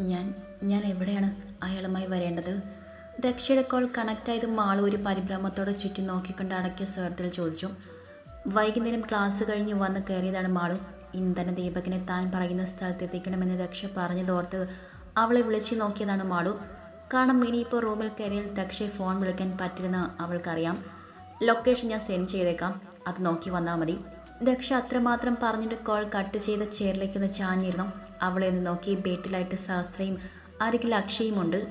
ഞാൻ ഞാൻ എവിടെയാണ് അയാളുമായി വരേണ്ടത്? ദക്ഷയുടെ കോൾ കണക്റ്റായത് മാളു ഒരു പരിഭ്രമത്തോടെ ചുറ്റും നോക്കിക്കൊണ്ട് അടക്കിയ സുഹൃത്തിൽ ചോദിച്ചു. വൈകുന്നേരം ക്ലാസ് കഴിഞ്ഞ് വന്ന് കയറിയതാണ് മാളു. ഇന്ധന ദീപകിനെ താൻ പറയുന്ന സ്ഥലത്ത് എത്തിക്കണമെന്ന് ദക്ഷ പറഞ്ഞതോർത്ത് അവളെ വിളിച്ചു നോക്കിയതാണ് മാളു. കാരണം ഇനിയിപ്പോൾ റൂമിൽ കയറിയാൽ ദക്ഷയെ ഫോൺ വിളിക്കാൻ പറ്റില്ലെന്ന് അവൾക്കറിയാം. ലൊക്കേഷൻ ഞാൻ സെൻഡ് ചെയ്തേക്കാം. അത് നോക്കി വന്നാൽ മതി. ദക്ഷ അത്രമാത്രം പറഞ്ഞിട്ട് കോൾ കട്ട് ചെയ്ത ചെയറിലേക്ക് ഒന്ന് ചാഞ്ഞിരുന്നു. അവളെ ഒന്ന് നോക്കി ബേട്ടിലായിട്ട് ശാസ്ത്രയും അരികിൽ അക്ഷയുമുണ്ട്.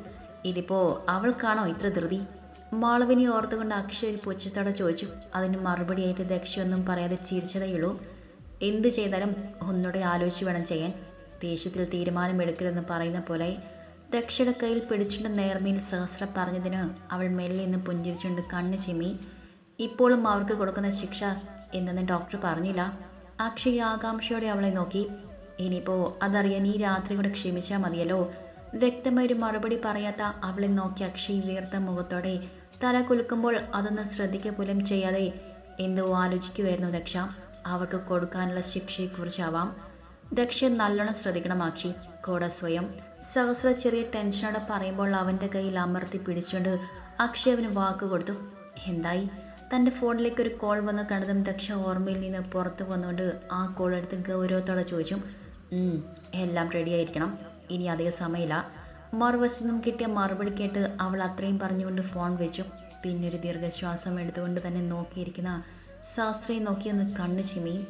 ഇതിപ്പോൾ അവൾക്കാണോ ഇത്ര ധൃതി? മാളവിനെ ഓർത്തുകൊണ്ട് അക്ഷയ ഒരു പുച്ഛത്തോടെ ചോദിച്ചു. അതിന് മറുപടിയായിട്ട് ദക്ഷയൊന്നും പറയാതെ ചിരിച്ചതേയുള്ളൂ. എന്ത് ചെയ്താലും ഒന്നുകൂടെ ആലോചിച്ച് വേണം ചെയ്യാൻ. ദേഷ്യത്തിൽ തീരുമാനമെടുക്കരുതെന്ന് പറയുന്ന പോലെ ദക്ഷയുടെ കയ്യിൽ പിടിച്ചിട്ട് നേർമയിൽ സഹസ്ര പറഞ്ഞതിന് അവൾ മെല്ലെ നിന്ന് പുഞ്ചിരിച്ചുകൊണ്ട് കണ്ണ് ചിമ്മി. ഇപ്പോഴും അവർക്ക് കൊടുക്കുന്ന ശിക്ഷ എന്തെന്ന് ഡോക്ടർ പറഞ്ഞില്ല. അക്ഷയ് ആകാംക്ഷയോടെ അവളെ നോക്കി. ഇനിയിപ്പോൾ അതറിയാൻ ഈ രാത്രി കൂടെ ക്ഷമിച്ചാൽ മതിയല്ലോ. വ്യക്തമായ ഒരു മറുപടി പറയാത്ത അവളെ നോക്കി അക്ഷയ് വീർത്ത മുഖത്തോടെ തല കുലുക്കുമ്പോൾ അതൊന്ന് ശ്രദ്ധിക്കുക പോലും ചെയ്യാതെ എന്തോ ആലോചിക്കുമായിരുന്നു ദക്ഷ അവർക്ക് കൊടുക്കാനുള്ള ശിക്ഷയെക്കുറിച്ചാവാം. ദക്ഷ നല്ലോണം ശ്രദ്ധിക്കണം ആക്ഷി കൂടെ സ്വയം. സഹസ്ര ചെറിയ ടെൻഷനോടെ പറയുമ്പോൾ അവന്റെ കയ്യിൽ അമർത്തി പിടിച്ചുകൊണ്ട് അക്ഷയ് അവന് വാക്ക് കൊടുത്തു. എന്തായി? തന്റെ ഫോണിലേക്ക് ഒരു കോൾ വന്ന് കണ്ടതും ദക്ഷ ഓർമ്മയിൽ നിന്ന് പുറത്ത് വന്നുകൊണ്ട് ആ കോൾ എടുത്ത് ഗൗരവത്തോടെ ചോദിച്ചു എല്ലാം റെഡിയായിരിക്കണം ഇനി അധികം സമയമില്ല. മറുവശത്തു നിന്നും കിട്ടിയ മറുപടി കേട്ട് അവൾ അത്രയും പറഞ്ഞുകൊണ്ട് ഫോൺ വെച്ചു. പിന്നെ ഒരു ദീർഘശ്വാസം എടുത്തുകൊണ്ട് തന്നെ നോക്കിയിരിക്കുന്ന ശാസ്ത്രയെ നോക്കിയൊന്ന് കണ്ണ് ചിമിയും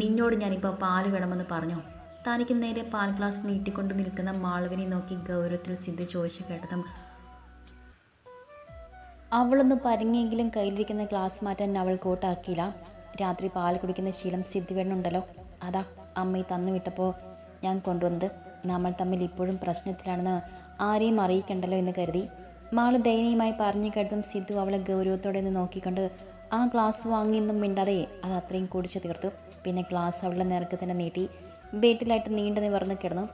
നിന്നോട് ഞാനിപ്പോൾ പാൽ വേണമെന്ന് പറഞ്ഞോ? തനിക്ക് നേരെ പാൽ ഗ്ലാസ് നീട്ടിക്കൊണ്ട് നിൽക്കുന്ന മാളവിനെ നോക്കി ഗൗരവത്തിൽ സിദ്ധി ചോദിച്ചു കേട്ടതും അവളൊന്ന് പരങ്ങിയെങ്കിലും കയ്യിലിരിക്കുന്ന ഗ്ലാസ് മാറ്റാൻ അവൾ കൂട്ടാക്കിയില്ല. രാത്രി പാൽ കുടിക്കുന്ന ശീലം സിദ്ധിവേണ്ണുണ്ടല്ലോ അതാ അമ്മയെ തന്നു വിട്ടപ്പോൾ ഞാൻ കൊണ്ടുവന്നത്. നമ്മൾ തമ്മിൽ ഇപ്പോഴും പ്രശ്നത്തിലാണെന്ന് ആരെയും അറിയിക്കണ്ടല്ലോ എന്ന് കരുതി. മാൾ ദയനീയമായി പറഞ്ഞു കേട്ടതും സിദ്ധു അവളെ ഗൗരവത്തോടെ നിന്ന് നോക്കിക്കൊണ്ട് ആ ഗ്ലാസ് വാങ്ങിയെന്നും മിണ്ടാതെ അത് അത്രയും കുടിച്ചു തീർത്തു. പിന്നെ ഗ്ലാസ് അവളുടെ നിറക്ക് തന്നെ നീട്ടി വീട്ടിലായിട്ട് നീണ്ടു നിവർന്ന് കിടന്നു.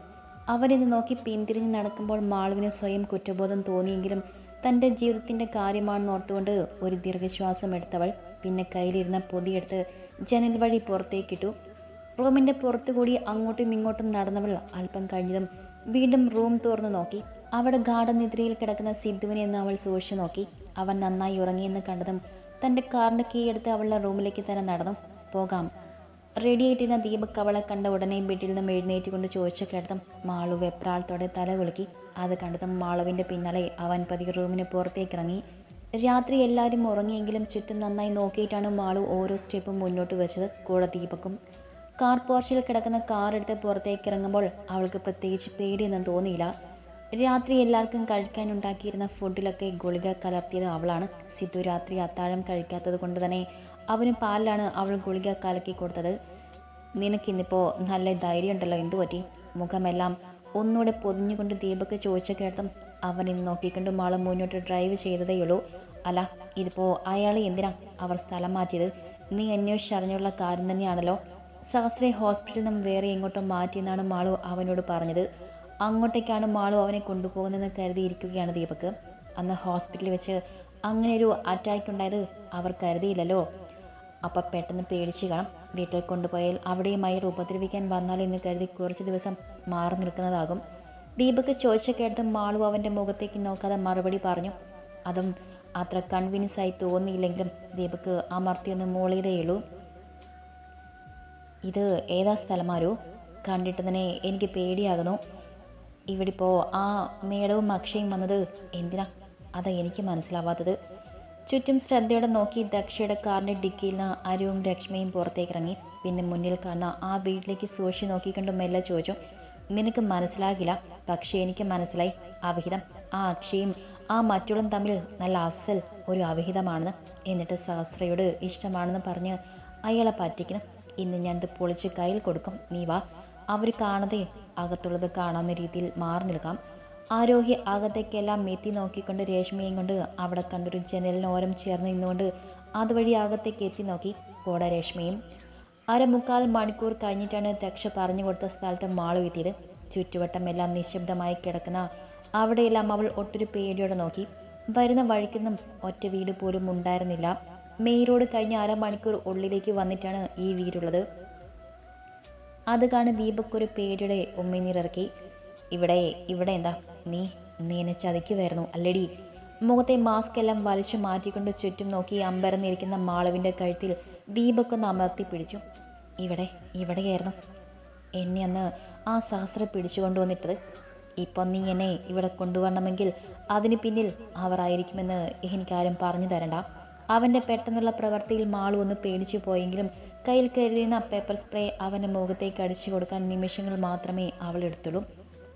അവരിന്ന് നോക്കി പിന്തിരിഞ്ഞ് നടക്കുമ്പോൾ മാളുവിന് സ്വയം കുറ്റബോധം തോന്നിയെങ്കിലും തന്റെ ജീവിതത്തിന്റെ കാര്യമാണെന്ന് ഓർത്തുകൊണ്ട് ഒരു ദീർഘശ്വാസം എടുത്തവൾ പിന്നെ കയ്യിലിരുന്ന പൊതിയെടുത്ത് ജനൽ വഴി പുറത്തേക്കിട്ടു റൂമിന്റെ പുറത്തുകൂടി അങ്ങോട്ടും ഇങ്ങോട്ടും നടന്നവൾ അല്പം കഴിഞ്ഞതും വീണ്ടും റൂം തുറന്നു നോക്കി. അവിടെ ഗാഠനിദ്രയിൽ കിടക്കുന്ന സിദ്ധുവിനെ എന്ന് അവൾ സൂക്ഷിച്ചു നോക്കി. അവൻ നന്നായി ഉറങ്ങിയെന്ന് കണ്ടതും തന്റെ കാറിന്റെ കീ എടുത്ത് അവളുടെ റൂമിലേക്ക് തന്നെ നടന്നു. പോകാം. റെഡിയായിട്ടിരുന്ന ദീപക് അവളെ കണ്ട ഉടനെ ബെഡിൽ നിന്നും എഴുന്നേറ്റ് കൊണ്ട് ചോദിച്ച കേട്ടതും മാളു വെപ്രാളത്തോടെ തല കുലുക്കി. അത് കണ്ടതും മാളുവിന്റെ പിന്നാലെ അവൻ പതിയെ റൂമിന് പുറത്തേക്ക് ഇറങ്ങി രാത്രി എല്ലാവരും ഉറങ്ങിയെങ്കിലും ചുറ്റും നന്നായി നോക്കിയിട്ടാണ് മാളു ഓരോ സ്റ്റെപ്പും മുന്നോട്ട് വെച്ചത് കൂടെ ദീപക്കും. കാർ പോർച്ചിൽ കിടക്കുന്ന കാർ എടുത്ത് പുറത്തേക്ക് ഇറങ്ങുമ്പോൾ അവൾക്ക് പ്രത്യേകിച്ച് പേടിയൊന്നും തോന്നിയില്ല. രാത്രി എല്ലാവർക്കും കഴിക്കാനുണ്ടാക്കിയിരുന്ന ഫുഡിലൊക്കെ ഗുളിക കലർത്തിയത് അവളാണ്. സിദ്ധു രാത്രി അത്താഴം കഴിക്കാത്തത് കൊണ്ട് തന്നെ അവന് പാലിലാണ് അവൾ ഗുളിക കലക്കി കൊടുത്തത്. നിനക്കിന്നിപ്പോൾ നല്ല ധൈര്യമുണ്ടല്ലോ എന്തു പറ്റി മുഖമെല്ലാം ഒന്നുകൂടെ പൊതിഞ്ഞുകൊണ്ട് ദീപക്ക് ചോദിച്ച കേട്ടം അവൻ ഇന്ന് നോക്കിക്കൊണ്ട് മാൾ മുന്നോട്ട് ഡ്രൈവ് ചെയ്തതേയുള്ളൂ അല്ല ഇതിപ്പോൾ അയാൾ എന്തിനാ അവർ സ്ഥലം മാറ്റിയത്? നീ അന്വേഷിച്ചറിഞ്ഞുള്ള കാര്യം തന്നെയാണല്ലോ. സഹസ്രെ ഹോസ്പിറ്റലിൽ നിന്നും വേറെ എങ്ങോട്ടോ മാറ്റിയെന്നാണ് മാളു അവനോട് പറഞ്ഞത്. അങ്ങോട്ടേക്കാണ് മാളു അവനെ കൊണ്ടുപോകുന്നതെന്ന് കരുതിയിരിക്കുകയാണ് ദീപക്ക് അന്ന് ഹോസ്പിറ്റലിൽ വെച്ച് അങ്ങനെ ഒരു അറ്റാക്ക് ഉണ്ടായത് അവർ കരുതിയില്ലല്ലോ. അപ്പം പെട്ടെന്ന് പേടിച്ച് കാണും. വീട്ടിൽ കൊണ്ടുപോയാൽ അവിടെയും അയാൾ ഉപദ്രവിക്കാൻ വന്നാൽ എന്ന് കരുതി കുറച്ച് ദിവസം മാറി നിൽക്കുന്നതാകും. ദീപക് ചോദിച്ച കേട്ടതും മാളു അവന്റെ മുഖത്തേക്ക് നോക്കാതെ മറുപടി പറഞ്ഞു. അതും അത്ര കൺവിൻസ് ആയി തോന്നിയില്ലെങ്കിലും ദീപക് അമർത്തിയൊന്ന് മൂളിയതേയുള്ളൂ ഇത് ഏതാ സ്ഥലമാരോ കണ്ടിട്ട് തന്നെ എനിക്ക് പേടിയാകുന്നു. ഇവിടിപ്പോൾ ആ മേടവും അക്ഷയും വന്നത് എന്തിനാ? അതാ എനിക്ക് മനസ്സിലാവാത്തത്. ചുറ്റും ശ്രദ്ധയോടെ നോക്കി ദക്ഷയുടെ കാറിന്റെ ഡിക്കിയിൽ നിന്ന് അരുവും ലക്ഷ്മിയും പുറത്തേക്ക് ഇറങ്ങി പിന്നെ മുന്നിൽ കാണുന്ന ആ വീട്ടിലേക്ക് സൂക്ഷിച്ച് നോക്കിക്കൊണ്ട് മെല്ലെ ചോദിച്ചു നിനക്ക് മനസ്സിലാകില്ല? പക്ഷേ എനിക്ക് മനസ്സിലായി. അവിഹിതം. ആ അക്ഷയും ആ മറ്റുള്ളും തമ്മിൽ നല്ല അസൽ ഒരു അവിഹിതമാണെന്ന് എന്നിട്ട് സഹസ്രയോട് ഇഷ്ടമാണെന്ന് പറഞ്ഞ് അയാളെ പറ്റിക്കണം ഇന്ന് ഞാനിത് പൊളിച്ച് കയ്യിൽ കൊടുക്കും. നീ വാ. അവർ കാണാതെ അകത്തുള്ളത് കാണാവുന്ന രീതിയിൽ മാറി നിൽക്കാം. ആരോഹി അകത്തേക്കെല്ലാം മെത്തി നോക്കിക്കൊണ്ട് രേഷ്മയും കൊണ്ട് അവിടെ കണ്ടൊരു ജനലിനോരം ചേർന്ന് നിന്നുകൊണ്ട് അതുവഴി അകത്തേക്ക് എത്തി നോക്കി കൂടെ രേഷ്മയും. അരമുക്കാൽ മണിക്കൂർ കഴിഞ്ഞിട്ടാണ് ദക്ഷ പറഞ്ഞു കൊടുത്ത സ്ഥലത്ത് മാളു എത്തിയത്. ചുറ്റുവട്ടമെല്ലാം നിശബ്ദമായി കിടക്കുന്ന അവിടെയെല്ലാം അവൾ ഒട്ടൊരു പേടിയോടെ നോക്കി. വരുന്ന വഴിക്കൊന്നും ഒറ്റ വീട് പോലും ഉണ്ടായിരുന്നില്ല. മെയ് റോഡ് കഴിഞ്ഞ് അരമണിക്കൂർ ഉള്ളിലേക്ക് വന്നിട്ടാണ് ഈ വീടുള്ളത്. അത് കാണി ദീപക് ഒരു പേടിയുടെ ഉമ്മനീരിറക്കി ഇവിടെ ഇവിടെ എന്താ? നീ നീ എന്നെ ചതിക്കുമായിരുന്നു അല്ലടി. മുഖത്തെ മാസ്ക് എല്ലാം വലിച്ചു മാറ്റിക്കൊണ്ട് ചുറ്റും നോക്കി അമ്പരന്നിരിക്കുന്ന മാളവിന്റെ കഴുത്തിൽ ദീപക്കൊന്ന് അമർത്തി പിടിച്ചു. ഇവിടെ ഇവിടെയായിരുന്നു. എന്നെ അന്ന് ആ ശാസ്ത്രം പിടിച്ചു കൊണ്ടുവന്നിട്ടത്. ഇപ്പം നീ എന്നെ ഇവിടെ കൊണ്ടുവരണമെങ്കിൽ അതിന് പിന്നിൽ അവർ ആയിരിക്കുമെന്ന് എനിക്കാരും പറഞ്ഞു തരണ്ട. അവന്റെ പെട്ടെന്നുള്ള പ്രവൃത്തിയിൽ മാളു ഒന്ന് പേടിച്ചു പോയെങ്കിലും കയ്യിൽ കരുതിയുന്ന പേപ്പർ സ്പ്രേ അവന്റെ മുഖത്തേക്ക് അടിച്ചു കൊടുക്കാൻ നിമിഷങ്ങൾ മാത്രമേ അവൾ എടുത്തുള്ളൂ.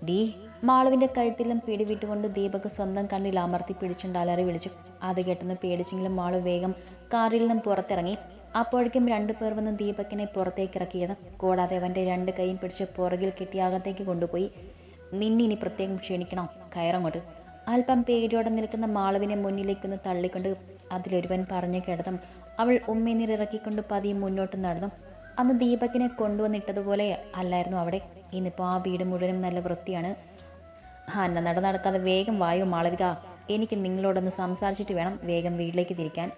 ഡീ മാളുവിന്റെ കഴുത്തിലും പിടിവിട്ടുകൊണ്ട് ദീപക് സ്വന്തം കണ്ണിൽ അമർത്തി പിടിച്ചുകൊണ്ട് അലറി വിളിച്ചു. അത് കേട്ടെന്ന് പേടിച്ചെങ്കിലും മാളു വേഗം കാറിൽ നിന്നും പുറത്തിറങ്ങി. അപ്പോഴേക്കും രണ്ടു പേർ വന്ന് ദീപക്കിനെ പുറത്തേക്ക് ഇറക്കിയത് കൂടാതെ അവന്റെ രണ്ട് കൈയും പിടിച്ച് പുറകിൽ കെട്ടി അകത്തേക്ക് കൊണ്ടുപോയി. നിന്നിനി പ്രത്യേകം ക്ഷണിക്കണം? കയറങ്ങോട്ട്. അല്പം പേടിയോടെ നിൽക്കുന്ന മാളുവിനെ മുന്നിലേക്കൊന്ന് തള്ളിക്കൊണ്ട് അതിലൊരുവൻ പറഞ്ഞു കിടന്നും അവൾ ഉമ്മനീരിറക്കിക്കൊണ്ട് പതിയെ മുന്നോട്ട് നടന്നു. അന്ന് ദീപകിനെ കൊണ്ടുവന്നിട്ടതുപോലെ അല്ലായിരുന്നു അവിടെ. ഇന്നിപ്പോൾ ആ വീട് മുഴുവനും നല്ല വൃത്തിയാണ്. അന്ന നട നടക്കാതെ വേഗം വായു മാളവിക എനിക്ക് നിങ്ങളോടൊന്ന് സംസാരിച്ചിട്ട് വേണം വേഗം വീട്ടിലേക്ക് തിരിക്കാൻ.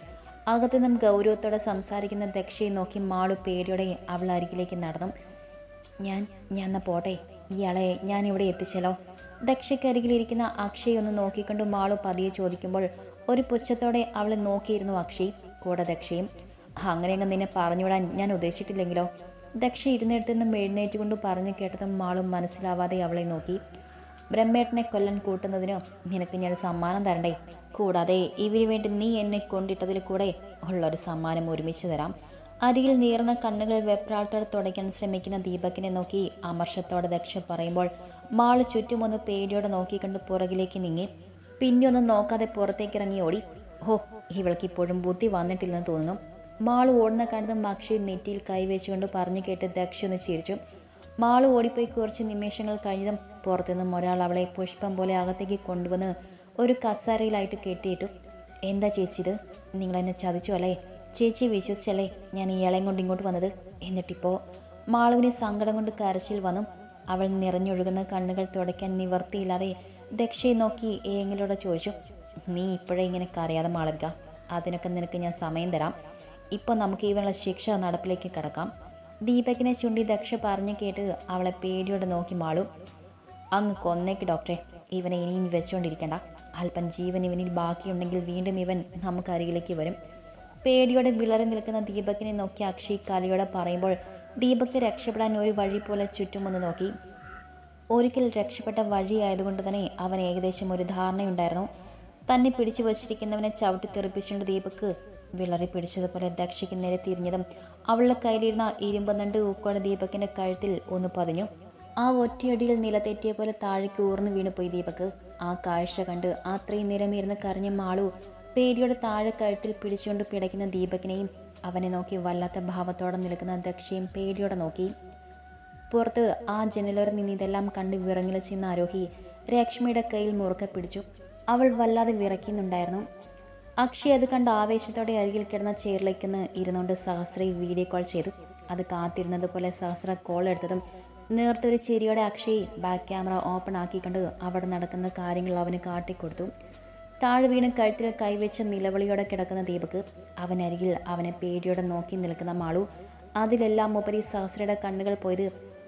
അകത്ത് നിന്നും ഗൗരവത്തോടെ സംസാരിക്കുന്ന ദക്ഷയെ നോക്കി മാളു പേടിയോടെ അവൾ അരികിലേക്ക് നടന്നു. ഞാൻ ഞാൻ പോട്ടെ ഇയാളെ ഞാൻ ഇവിടെ എത്തിച്ചല്ലോ ദക്ഷയ്ക്കരികിലിരിക്കുന്ന അക്ഷയ് ഒന്ന് നോക്കിക്കൊണ്ട് മാളു പതിയെ ചോദിക്കുമ്പോൾ ഒരു പുച്ഛത്തോടെ അവളെ നോക്കിയിരുന്നു അക്ഷയ് കൂടെ ദക്ഷയും. അങ്ങനെയങ്ങ് നിന്നെ പറഞ്ഞുവിടാൻ ഞാൻ ഉദ്ദേശിച്ചിട്ടില്ലെങ്കിലോ? ദക്ഷ ഇരുന്നിടത്തു നിന്നും എഴുന്നേറ്റുകൊണ്ട് പറഞ്ഞു കേട്ടതും മാളും മനസ്സിലാവാതെ അവളെ നോക്കി. ബ്രഹ്മേട്ടനെ കൊല്ലാൻ കൂട്ടുന്നതിനോ നിനക്ക് ഞാൻ സമ്മാനം തരണ്ടേ? കൂടാതെ ഇവന് വേണ്ടി നീ എന്നെ കൊണ്ടിട്ടതിൽ കൂടെ ഉള്ളൊരു സമ്മാനം ഒരുമിച്ച് തരാം. അരികിൽ നീർന്ന കണ്ണുകൾ വെപ്രാട്ടോടെ തുടയ്ക്കാൻ ശ്രമിക്കുന്ന ദീപകിനെ നോക്കി അമർഷത്തോടെ ദക്ഷ പറയുമ്പോൾ മാൾ ചുറ്റുമൊന്ന് പേടിയോടെ നോക്കിക്കണ്ട് പുറകിലേക്ക് നീങ്ങി. പിന്നെയൊന്നും നോക്കാതെ പുറത്തേക്ക് ഇറങ്ങി ഓടി. ഹോ ഇവൾക്ക് ഇപ്പോഴും ബുദ്ധി വന്നിട്ടില്ലെന്ന് തോന്നുന്നു. മാൾ ഓടുന്ന കണ്ടതും അക്ഷയ് നെറ്റിയിൽ കൈവച്ചുകൊണ്ട് പറഞ്ഞു കേട്ട് ദക്ഷ ഒന്ന് ചിരിച്ചു. മാൾ ഓടിപ്പോയി കുറച്ച് നിമിഷങ്ങൾ കഴിഞ്ഞതും പുറത്തുനിന്നും ഒരാൾ അവളെ പുഷ്പം പോലെ അകത്തേക്ക് കൊണ്ടുവന്ന് ഒരു കസാരയിലായിട്ട് കെട്ടിയിട്ടു. എന്താ ചേച്ചി ഇത്? നിങ്ങളെന്നെ ചതിച്ചു അല്ലേ? ചേച്ചി വിശ്വസിച്ചല്ലേ ഞാൻ ഈ ഇയാളെയും കൊണ്ട് ഇങ്ങോട്ട് വന്നത്? എന്നിട്ടിപ്പോൾ മാളുവിന് സങ്കടം കൊണ്ട് കരച്ചിൽ വന്നു. അവൾ നിറഞ്ഞൊഴുകുന്ന കണ്ണുകൾ തുടയ്ക്കാൻ നിവർത്തിയില്ലാതെ ദക്ഷയെ നോക്കി ഏങ്ങിലൂടെ ചോദിച്ചു നീ ഇപ്പോഴേ ഇങ്ങനെ കരയാതെ മാളവിക? അതിനൊക്കെ നിനക്ക് ഞാൻ സമയം തരാം. ഇപ്പോൾ നമുക്ക് ഇവനുള്ള ശിക്ഷ നടപ്പിലേക്ക് കടക്കാം. ദീപകിനെ ചുണ്ടി ദക്ഷ പറഞ്ഞു കേട്ട് അവളെ പേടിയോടെ നോക്കി മാളും. അങ്ങ് കൊന്നേക്ക് ഡോക്ടറെ. ഇവനെ ഇനിയും വെച്ചുകൊണ്ടിരിക്കണ്ട അല്പം ജീവൻ ഇവനിൽ ബാക്കിയുണ്ടെങ്കിൽ വീണ്ടും ഇവൻ നമുക്ക് അരികിലേക്ക് വരും. പേടിയോടെ വിളറി നിൽക്കുന്ന ദീപകിനെ നോക്കി അക്ഷയ് കലയോടെ പറയുമ്പോൾ ദീപക് രക്ഷപ്പെടാൻ ഒരു വഴി പോലെ ചുറ്റുമൊന്ന് നോക്കി. ഒരിക്കൽ രക്ഷപ്പെട്ട വഴിയായതുകൊണ്ട് തന്നെ അവൻ ഏകദേശം ഒരു ധാരണയുണ്ടായിരുന്നു. തന്നെ പിടിച്ചു വച്ചിരിക്കുന്നവനെ ചവിട്ടി തെറിപ്പിച്ചുകൊണ്ട് ദീപക്ക് വിളറി പിടിച്ചതുപോലെ ദക്ഷയ്ക്ക് നേരെ തിരിഞ്ഞതും അവളുടെ കയ്യിലിരുന്ന ഇരുമ്പ് നണ്ട് ഊക്കോടെ ദീപകിന്റെ കഴുത്തിൽ ഒന്ന് പതിഞ്ഞു. ആ ഒറ്റയടിയിൽ നിലത്തെറ്റിയ പോലെ താഴേക്ക് ഊർന്നു വീണുപോയി ദീപക്. ആ കാഴ്ച കണ്ട് അത്രയും നിരമിരുന്ന് കരഞ്ഞ മാളു പേടിയോടെ താഴെ കഴുത്തിൽ പിടിച്ചുകൊണ്ട് പിടയ്ക്കുന്ന ദീപകിനെയും അവനെ നോക്കി വല്ലാത്ത ഭാവത്തോടെ നിൽക്കുന്ന ദക്ഷയും പേടിയോടെ നോക്കി. പുറത്ത് ആ ജനലോരം നിന്ന് ഇതെല്ലാം കണ്ട് വിറങ്ങിലച്ചിരുന്ന ആരോഹി രക്ഷ്മിയുടെ കയ്യിൽ മുറുക്കെ പിടിച്ചു. അവൾ വല്ലാതെ വിറയ്ക്കുന്നുണ്ടായിരുന്നു. അക്ഷയ് അത് കണ്ട് ആവേശത്തോടെ അരികിൽ കിടന്ന ചെയറിലേക്കൊന്ന് ഇരുന്നുകൊണ്ട് സഹസ്ര വീഡിയോ കോൾ ചെയ്തു. അത് കാത്തിരുന്നത് പോലെ സഹസ്ര കോൾ എടുത്തതും നേർത്തൊരു ചിരിയോടെ അക്ഷയ് ബാക്ക് ക്യാമറ ഓപ്പൺ ആക്കിക്കൊണ്ട് അവിടെ നടക്കുന്ന കാര്യങ്ങൾ അവന് കാട്ടിക്കൊടുത്തു. താഴെ വീണ് കഴുത്തിൽ കൈവച്ച നിലവിളിയോടെ കിടക്കുന്ന ദീപക് അവനരികിൽ അവനെ പേടിയോടെ നോക്കി നിൽക്കുന്ന മാളു. അതിലെല്ലാം ഉപരി സഹസ്രയുടെ കണ്ണുകൾ പോയത്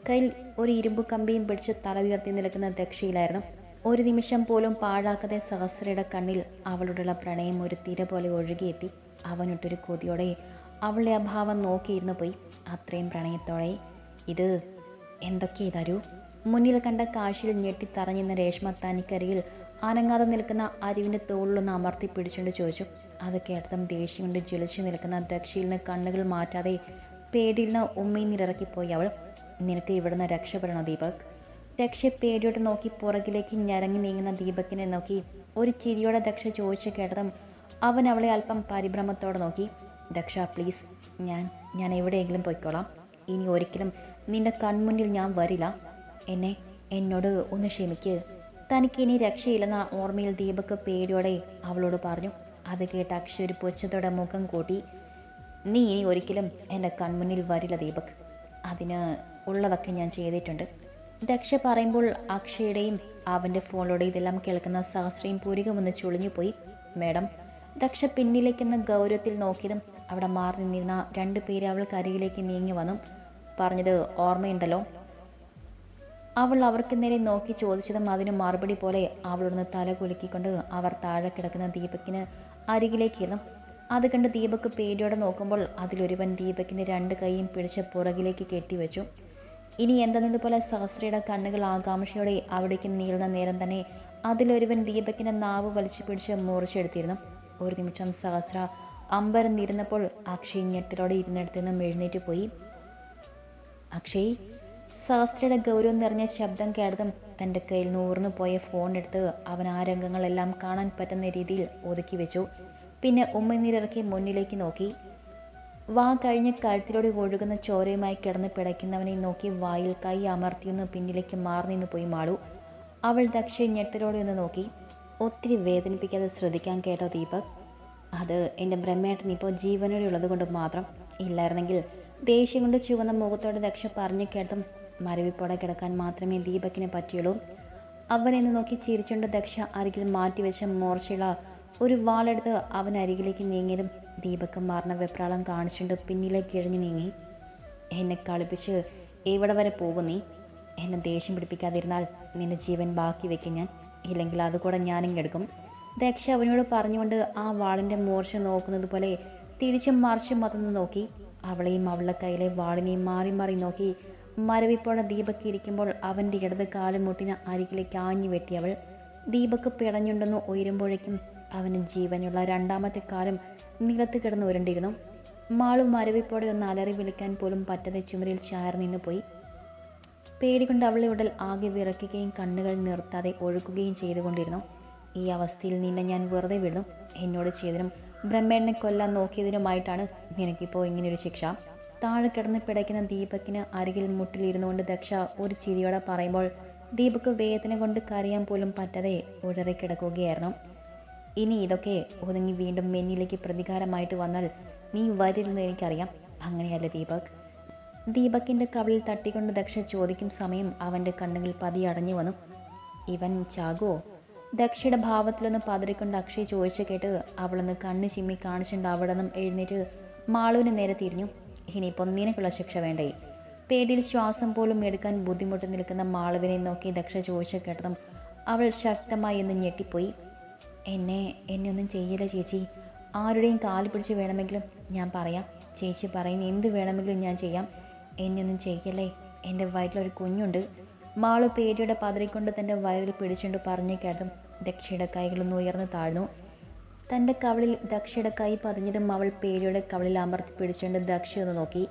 കയ്യിൽ ഒരു ഇരുമ്പ് കമ്പിയും പിടിച്ച് തല ഉയർത്തി നിൽക്കുന്ന ദക്ഷയിലായിരുന്നു. ഒരു നിമിഷം പോലും പാഴാക്കാതെ സഹസ്രയുടെ കണ്ണിൽ അവളോടുള്ള പ്രണയം ഒരു തിര പോലെ ഒഴുകിയെത്തി. അവനൊട്ടൊരു കൊതിയോടെ അവളുടെ അഭാവം നോക്കിയിരുന്നു പോയി. അത്രയും പ്രണയത്തോടെ ഇത് എന്തൊക്കെ തരൂ മുന്നിൽ കണ്ട കാശിൽ ഞെട്ടിത്തറഞ്ഞിരുന്ന രേഷ്മ തനിക്കരികിൽ അനങ്ങാതെ നിൽക്കുന്ന അരുവിന്റെ തോളിലൊന്ന് അമർത്തി പിടിച്ചുകൊണ്ട് ചോദിച്ചു. അത് കേട്ടതും ദേഷ്യം കൊണ്ട് ജ്വലിച്ചു നിൽക്കുന്ന ദക്ഷയിൽ കണ്ണുകൾ മാറ്റാതെ പേടിയിൽ നിന്ന് ഉമ്മയിൽ നിരക്കിപ്പോയി അവൾ നിനക്ക് ഇവിടുന്ന് രക്ഷപ്പെടണോ ദീപക്? ദക്ഷ പേടിയോടെ നോക്കി പുറകിലേക്ക് ഞരങ്ങി നീങ്ങുന്ന ദീപകിനെ നോക്കി. ഒരു ചിരിയോടെ ദക്ഷ ചോദിച്ചു കേട്ടതും അവൻ അവളെ അല്പം പരിഭ്രമത്തോടെ നോക്കി. ദക്ഷ പ്ലീസ് ഞാൻ ഞാൻ എവിടെയെങ്കിലും പോയിക്കോളാം. ഇനി ഒരിക്കലും നിന്റെ കൺമുന്നിൽ ഞാൻ വരില്ല. എന്നെ എന്നോട് ഒന്ന് ക്ഷമിക്ക്. തനിക്ക് ഇനി രക്ഷയില്ലെന്ന ഓർമ്മയിൽ ദീപക് പേടിയോടെ അവളോട് പറഞ്ഞു. അത് കേട്ട അക്ഷയ് ഒരു പൊച്ചത്തോടെ മുഖം കൂട്ടി. നീ ഇനി ഒരിക്കലും എന്റെ കൺമുന്നിൽ വരില്ല ദീപക്. അതിന് ഉള്ളതൊക്കെ ഞാൻ ചെയ്തിട്ടുണ്ട്. ദക്ഷ പറയുമ്പോൾ അക്ഷയുടെയും അവന്റെ ഫോണിലൂടെ ഇതെല്ലാം കേൾക്കുന്ന സഹസ്രയും പൂരികം ഒന്ന് ചുളിഞ്ഞുപോയി. മേഡം ദക്ഷ പിന്നിലേക്കെന്ന ഗൗരവത്തിൽ നോക്കിയതും അവിടെ മാറി നിന്നിരുന്ന രണ്ടു പേര് അവൾക്ക് അരികിലേക്ക് നീങ്ങി വന്നു. പറഞ്ഞത് ഓർമ്മയുണ്ടല്ലോ? അവൾ അവർക്ക് നേരെ നോക്കി ചോദിച്ചതും അതിന് മറുപടി പോലെ അവളൊന്ന് തല കുലുക്കിക്കൊണ്ട് അവർ താഴെ കിടക്കുന്ന ദീപക്കിന് അരികിലേക്കിരുന്നു. അത് കണ്ട് ദീപക്ക് പേടിയോടെ നോക്കുമ്പോൾ അതിലൊരുവൻ ദീപക്കിന്റെ രണ്ട് കൈയും പിടിച്ച് പുറകിലേക്ക് കെട്ടിവെച്ചു. ഇനി എന്തെന്നതുപോലെ സഹസ്രയുടെ കണ്ണുകൾ ആകാംക്ഷയോടെ അവിടേക്ക് നീളുന്ന നേരം തന്നെ അതിലൊരുവൻ ദീപകിന്റെ നാവ് വലിച്ചു പിടിച്ച് മുറിച്ചെടുത്തിരുന്നു. ഒരു നിമിഷം സഹസ്ര അമ്പരം നിരുന്നപ്പോൾ അക്ഷയ് ഞെട്ടലോടെ ഇരുന്നിടത്തു നിന്നും എഴുന്നേറ്റ് പോയി. അക്ഷയ് സഹസ്രയുടെ ഗൗരവം നിറഞ്ഞ ശബ്ദം കേട്ടതും തന്റെ കയ്യിൽ നൂർന്നു പോയ ഫോൺ എടുത്ത് അവൻ ആ രംഗങ്ങളെല്ലാം കാണാൻ പറ്റുന്ന രീതിയിൽ ഒതുക്കി വെച്ചു. പിന്നെ ഉമ്മനീരിറക്കി മുന്നിലേക്ക് നോക്കി. വാ കഴിഞ്ഞ് കഴുത്തിലൂടെ ഒഴുകുന്ന ചോരയുമായി കിടന്ന് പിടയ്ക്കുന്നവനെ നോക്കി വായിൽ കൈ അമർത്തിയൊന്ന് പിന്നിലേക്ക് മാറി നിന്ന് പോയി മാളു. അവൾ ദക്ഷ ഞെട്ടലോടെ ഒന്ന് നോക്കി. ഒത്തിരി വേദനിപ്പിക്കാതെ ശ്രദ്ധിക്കാൻ കേട്ടോ ദീപക്. അത് എന്റെ ബ്രഹ്മേട്ടൻ ഇപ്പോൾ ജീവനോടെ ഉള്ളത് കൊണ്ട് മാത്രം ഇല്ലായിരുന്നെങ്കിൽ ദേഷ്യം കൊണ്ട് ചുവന്ന മുഖത്തോടെ ദക്ഷ പറഞ്ഞു കേട്ടതും മരവിപ്പോടെ കിടക്കാൻ മാത്രമേ ദീപക്കിനെ പറ്റിയുള്ളൂ. അവനെന്ന് നോക്കി ചിരിച്ചുകൊണ്ട് ദക്ഷ അരികിൽ മാറ്റിവെച്ച മോർച്ചയുള്ള ഒരു വാളെടുത്ത് അവൻ അരികിലേക്ക് നീങ്ങിയതും ദീപക്ക് മാറുന്ന വെപ്രാളം കാണിച്ചുകൊണ്ട് പിന്നിലേക്ക് ഇഴഞ്ഞു നീങ്ങി. എന്നെ കളിപ്പിച്ച് എവിടെ വരെ പോകും നീ? എന്നെ ദേഷ്യം പിടിപ്പിക്കാതിരുന്നാൽ നിന്റെ ജീവൻ ബാക്കി വെക്കും ഞാൻ. ഇല്ലെങ്കിൽ അതുകൂടെ ഞാനിങ്ങെടുക്കും ദക്ഷ അവനോട് പറഞ്ഞുകൊണ്ട് ആ വാളിന്റെ മൂർച്ച നോക്കുന്നത് പോലെ തിരിച്ചും മറിച്ചും മതന്ന് നോക്കി. അവളെയും അവളുടെ കയ്യിലെ വാളിനെയും മാറി മാറി നോക്കി. മരവിപ്പോടെ ദീപക്ക് ഇരിക്കുമ്പോൾ അവന്റെ ഇടത് കാലും മുട്ടിന് അരികിലേക്ക് ആഞ്ഞു വെട്ടിയവൾ ദീപക്ക് പിടഞ്ഞുണ്ടെന്ന് ഉയരുമ്പോഴേക്കും അവന് ജീവനുള്ള രണ്ടാമത്തെ കാലം നിലത്ത് കിടന്ന് ഉരുണ്ടിരുന്നു. മാളും മരവിപ്പോടെ ഒന്ന് അലറി വിളിക്കാൻ പോലും പറ്റാതെ ചുമരിൽ ചാർന്നിന്ന് പോയി. പേടികൊണ്ട് അവളെ ഉടൽ ആകെ വിറയ്ക്കുകയും കണ്ണുകൾ നിർത്താതെ ഒഴുക്കുകയും ചെയ്തുകൊണ്ടിരുന്നു. ഈ അവസ്ഥയിൽ നിന്നെ ഞാൻ വെറുതെ വിടും എന്നോട് ചെയ്തതിനും ബ്രഹ്മേണ്ണെ കൊല്ലാൻ നോക്കിയതിനുമായിട്ടാണ് നിനക്കിപ്പോൾ ഇങ്ങനെയൊരു ശിക്ഷ. താഴെ കിടന്ന് പിടയ്ക്കുന്ന ദീപക്കിന് അരികിൽ മുട്ടിലിരുന്നുകൊണ്ട് ദക്ഷ ഒരു ചിരിയോടെ പറയുമ്പോൾ ദീപക്ക് വേദന കൊണ്ട് കരയാൻ പോലും പറ്റാതെ ഉഴറിക്കിടക്കുകയായിരുന്നു. ഇനി ഇതൊക്കെ ഒതുങ്ങി വീണ്ടും മെന്നിലേക്ക് പ്രതികാരമായിട്ട് വന്നാൽ നീ വരില്ലെന്ന് എനിക്കറിയാം. അങ്ങനെയല്ല ദീപക്? ദീപക്കിന്റെ കവിളിൽ തട്ടിക്കൊണ്ട് ദക്ഷ ചോദിക്കും സമയം അവന്റെ കണ്ണുകൾ പതിയടഞ്ഞു വന്നു. ഇവൻ ചാകുവോ ദക്ഷയുടെ ഭാവത്തിലൊന്ന് പതറിക്കൊണ്ട് അക്ഷയ് ചോദിച്ചു കേട്ട് അവളൊന്ന് കണ്ണ് ചിമ്മി കാണിച്ചുകൊണ്ട് അവിടെ നിന്നും എഴുന്നേറ്റ് മാളുവിന് നേരെ തിരിഞ്ഞു. ഇനിയിപ്പോൾ നിനക്കുള്ള ശിക്ഷ വേണ്ടേ? പേടിയിൽ ശ്വാസം പോലും എടുക്കാൻ ബുദ്ധിമുട്ട് നിൽക്കുന്ന മാളുവിനെ നോക്കി ദക്ഷ ചോദിച്ച കേട്ടതും അവൾ ശക്തമായി ഒന്ന് ഞെട്ടിപ്പോയി. എന്നെ എന്നെ ഒന്നും ചെയ്യില്ല ചേച്ചി. ആരുടെയും കാൽ പിടിച്ച് വേണമെങ്കിലും ഞാൻ പറയാം. ചേച്ചി പറയുന്ന എന്ത് വേണമെങ്കിലും ഞാൻ ചെയ്യാം. എന്നെ ഒന്നും ചെയ്യല്ലേ? എന്റെ വയറ്റിലൊരു കുഞ്ഞുണ്ട്. മാളു പേടിയുടെ പതറിക്കൊണ്ട് തന്റെ വയറിൽ പിടിച്ചുകൊണ്ട് പറഞ്ഞു കേട്ടതും ദക്ഷയുടെ കൈകളൊന്നും ഉയർന്നു താഴ്ന്നു. തന്റെ കവളിൽ ദക്ഷയുടെ കൈ പതിഞ്ഞതും അവൾ പേടിയുടെ കവളിൽ അമർത്തി പിടിച്ചുകൊണ്ട് ദക്ഷ ഒന്ന് നോക്കി.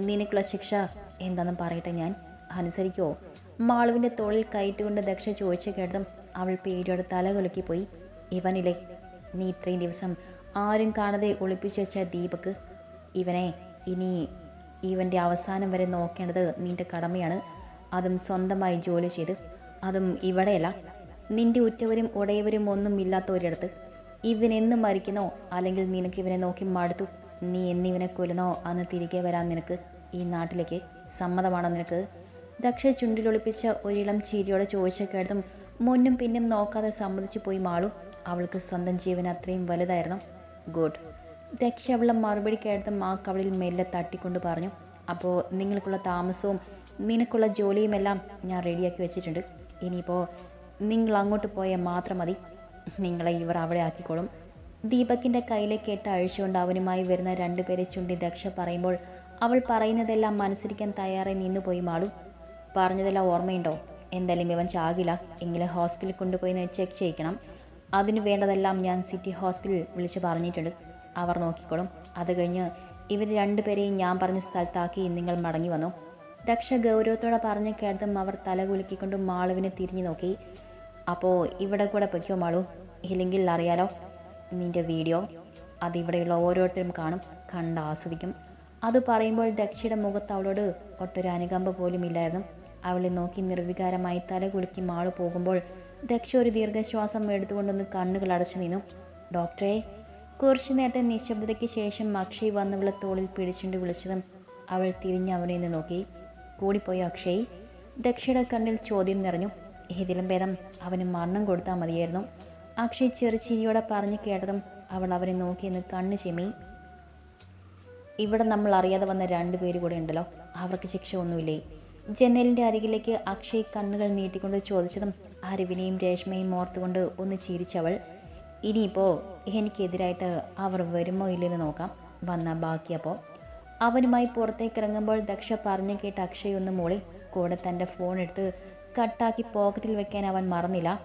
നിനക്കുള്ള ശിക്ഷ എന്താണെന്ന് പറയട്ടെ ഞാൻ. അനുസരിക്കുമോ മാളുവിന്റെ തോളിൽ കയറ്റുകൊണ്ട് ദക്ഷ ചോദിച്ചു കേട്ടതും അവൾ പേടിയോടെ തല കുലുക്കി പോയി ഇവനില്ലേ നീ ഇത്രയും ദിവസം ആരും കാണാതെ ഒളിപ്പിച്ചു വെച്ച ദീപക് ഇവനെ ഇനി ഇവന്റെ അവസാനം വരെ നോക്കേണ്ടത് നിന്റെ കടമയാണ്. അതും സ്വന്തമായി ജോലി ചെയ്ത്. അതും ഇവിടെയല്ല. നിന്റെ ഉറ്റവരും ഉടയവരും ഒന്നും ഇല്ലാത്ത ഒരിടത്ത് ഇവൻ എന്ന് മരിക്കുന്നോ? അല്ലെങ്കിൽ നിനക്ക് ഇവനെ നോക്കി മടുത്തു? നീ എന്നിവനെ കൊല്ലുന്നോ? അന്ന് തിരികെ വരാൻ നിനക്ക് ഈ നാട്ടിലേക്ക് സമ്മതമാണോ നിനക്ക്? ദക്ഷ ചുണ്ടിലൊളിപ്പിച്ച ഒരിളം ചീരിയോടെ ചോദിച്ച കേട്ടതും മുന്നും പിന്നും നോക്കാതെ സമ്മതിച്ചു പോയി മാളു. അവൾക്ക് സ്വന്തം ജീവൻ അത്രയും വലുതായിരുന്നു. ഗുഡ്. ദക്ഷ അവളെ മറുപടി കേട്ടതും ആ അവളിൽ മെല്ലെ തട്ടിക്കൊണ്ട് പറഞ്ഞു അപ്പോൾ നിങ്ങൾക്കുള്ള താമസവും നിനക്കുള്ള ജോലിയുമെല്ലാം ഞാൻ റെഡിയാക്കി വെച്ചിട്ടുണ്ട്. ഇനിയിപ്പോൾ നിങ്ങൾ അങ്ങോട്ട് പോയാൽ മാത്രം മതി. നിങ്ങളെ ഇവർ അവിടെ ആക്കിക്കോളും. ദീപക്കിന്റെ കയ്യിലെ കെട്ട് അഴിച്ചുകൊണ്ട് അവനുമായി വരുന്ന രണ്ടുപേരെ ചുണ്ടി ദക്ഷ പറയുമ്പോൾ അവൾ പറയുന്നതെല്ലാം മനസ്സിരിക്കാൻ തയ്യാറായി നിന്നുപോയി മാളും. പറഞ്ഞതെല്ലാം ഓർമ്മയുണ്ടോ? എന്തായാലും ഇവൻ ചാകില്ല. എങ്കിലും ഹോസ്പിറ്റലിൽ കൊണ്ടുപോയി ചെക്ക് ചെയ്യിക്കണം. അതിന് വേണ്ടതെല്ലാം ഞാൻ സിറ്റി ഹോസ്പിറ്റലിൽ വിളിച്ച് പറഞ്ഞിട്ടുണ്ട്. അവർ നോക്കിക്കോളും. അത് കഴിഞ്ഞ് ഇവർ രണ്ടുപേരെയും ഞാൻ പറഞ്ഞ സ്ഥലത്താക്കി നിങ്ങൾ മടങ്ങി വന്നു. ദക്ഷ ഗൗരവത്തോടെ പറഞ്ഞ് കേട്ടതും അവർ തല കുലുക്കിക്കൊണ്ട് മാളുവിനെ തിരിഞ്ഞു നോക്കി. അപ്പോൾ ഇവിടെ കൂടെ പൊയ്ക്കോ മാളു. ഇല്ലെങ്കിൽ അറിയാലോ നിന്റെ വീഡിയോ അതിവിടെയുള്ള ഓരോരുത്തരും കാണും കണ്ട് ആസ്വദിക്കും. അത് പറയുമ്പോൾ ദക്ഷയുടെ മുഖത്ത് അവളോട് ഒട്ടൊരു അനുകമ്പ പോലും ഇല്ലായിരുന്നു. അവളെ നോക്കി നിർവികാരമായി തല കുലുക്കി മാളു പോകുമ്പോൾ ദക്ഷ ഒരു ദീർഘശ്വാസം എടുത്തുകൊണ്ടൊന്ന് കണ്ണുകൾ അടച്ചു നിന്നു. ഡോക്ടറെ കുറച്ചു നേരത്തെ നിശബ്ദതയ്ക്ക് ശേഷം അക്ഷയ് വന്നവളെ തോളിൽ പിടിച്ചുകൊണ്ട് വിളിച്ചതും അവൾ തിരിഞ്ഞ് അവനെ നിന്ന് നോക്കി. കൂടിപ്പോയി അക്ഷയ്? ദക്ഷയുടെ കണ്ണിൽ ചോദ്യം നിറഞ്ഞു. ഏതിലും ഭേദം അവന് മരണം കൊടുത്താൽ മതിയായിരുന്നു. അക്ഷയ് ചെറുചിരിയോടെ പറഞ്ഞു കേട്ടതും അവൾ അവനെ നോക്കിയെന്ന് കണ്ണ് ചെമി ഇവിടെ നമ്മൾ അറിയാതെ വന്ന രണ്ട് പേര് കൂടെ ഉണ്ടല്ലോ. അവർക്ക് ശിക്ഷ ഒന്നുമില്ലേ? ജനലിന്റെ അരികിലേക്ക് അക്ഷയ് കണ്ണുകൾ നീട്ടിക്കൊണ്ട് ചോദിച്ചതും അരവിനെയും രേഷ്മയും ഓർത്തുകൊണ്ട് ഒന്ന് ചിരിച്ചവൾ ഇനിയിപ്പോൾ എനിക്കെതിരായിട്ട് അവർ വരുമോ ഇല്ലെന്ന് നോക്കാം വന്ന ബാക്കിയപ്പോൾ അവനുമായി പുറത്തേക്ക് ഇറങ്ങുമ്പോൾ ദക്ഷ പറഞ്ഞു കേട്ട് അക്ഷയ് ഒന്ന് മൂളി കൂടെ തന്റെ ഫോൺ എടുത്ത് കട്ടാക്കി പോക്കറ്റിൽ വെക്കാൻ അവൻ മറന്നില്ല.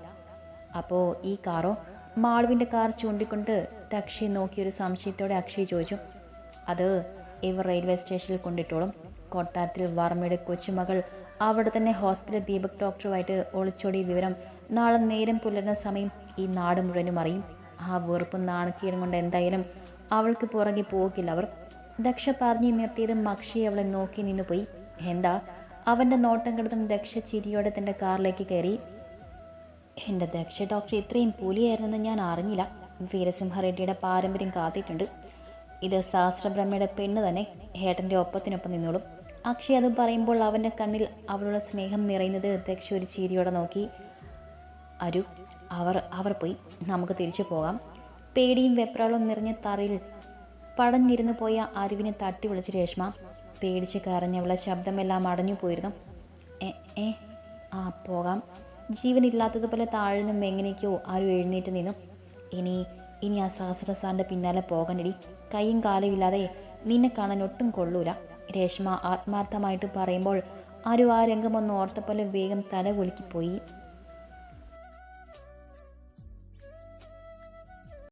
അപ്പോൾ ഈ കാറോ? മാളുവിന്റെ കാർ ചൂണ്ടിക്കൊണ്ട് ദക്ഷയെ നോക്കിയൊരു സംശയത്തോടെ അക്ഷയ് ചോദിച്ചു അത് ഇവർ റെയിൽവേ സ്റ്റേഷനിൽ കൊണ്ടിട്ടോളും. കൊട്ടാരത്തിൽ വർമ്മയുടെ കൊച്ചുമകൾ അവിടെ തന്നെ ഹോസ്പിറ്റൽ ദീപക് ഡോക്ടറുമായിട്ട് ഒളിച്ചോടി വിവരം നാളെ നേരം പുലരുന്ന സമയം ഈ നാട് മുഴുവനും അറിയും. ആ വെറുപ്പും നാണക്കീടും കൊണ്ട് എന്തായാലും അവൾക്ക് പുറകെ പോകില്ല അവർ. ദക്ഷ പറഞ്ഞു നിർത്തിയത് മക്ഷി അവളെ നോക്കി നിന്നു പോയി. എന്താ? അവന്റെ നോട്ടം കിടത്തും ദക്ഷ ചിരിയോടെ തന്റെ കാറിലേക്ക് കയറി. എന്റെ ദക്ഷ ഡോക്ടർ ഇത്രയും പുലിയായിരുന്നെന്ന് ഞാൻ അറിഞ്ഞില്ല. വീരസിംഹറെഡ്ഡിയുടെ പാരമ്പര്യം കാത്തിട്ടുണ്ട്. ഇത് സഹസ്രബ്രഹ്മയുടെ പെണ്ണ് തന്നെ. ഏട്ടന്റെ ഒപ്പത്തിനൊപ്പം നിന്നോളും. അക്ഷയ് അത് പറയുമ്പോൾ അവന്റെ കണ്ണിൽ അവളുടെ സ്നേഹം നിറയുന്നത് ദക്ഷ ഒരു ചിരിയോടെ നോക്കി. അരു അവർ അവർ പോയി. നമുക്ക് തിരിച്ചു പോകാം. പേടിയും വെപ്രാളവും നിറഞ്ഞ തറയിൽ പടഞ്ഞിരുന്നു പോയ അരുവിനെ തട്ടി വിളിച്ച് രേഷ്മ. പേടിച്ച് കരഞ്ഞവളെ ശബ്ദമെല്ലാം അടഞ്ഞു പോയിരുന്നു. എ ഏ ആ പോകാം. ജീവനില്ലാത്തതുപോലെ താഴ്ന്നും എങ്ങനെയൊക്കെയോ ആരും എഴുന്നേറ്റ് നിന്നു. ഇനി ഇനി ആ സഹസ്രസാറിന്റെ പിന്നാലെ പോകണ്ടടി. കൈയും കാലും ഇല്ലാതെ നിന്നെ കാണാൻ ഒട്ടും കൊള്ളൂല. രേഷ്മ ആത്മാർത്ഥമായിട്ട് പറയുമ്പോൾ ആരും ആ രംഗം ഒന്ന് ഓർത്തപ്പോലെ വേഗം തല കുലുക്കിപ്പോയി.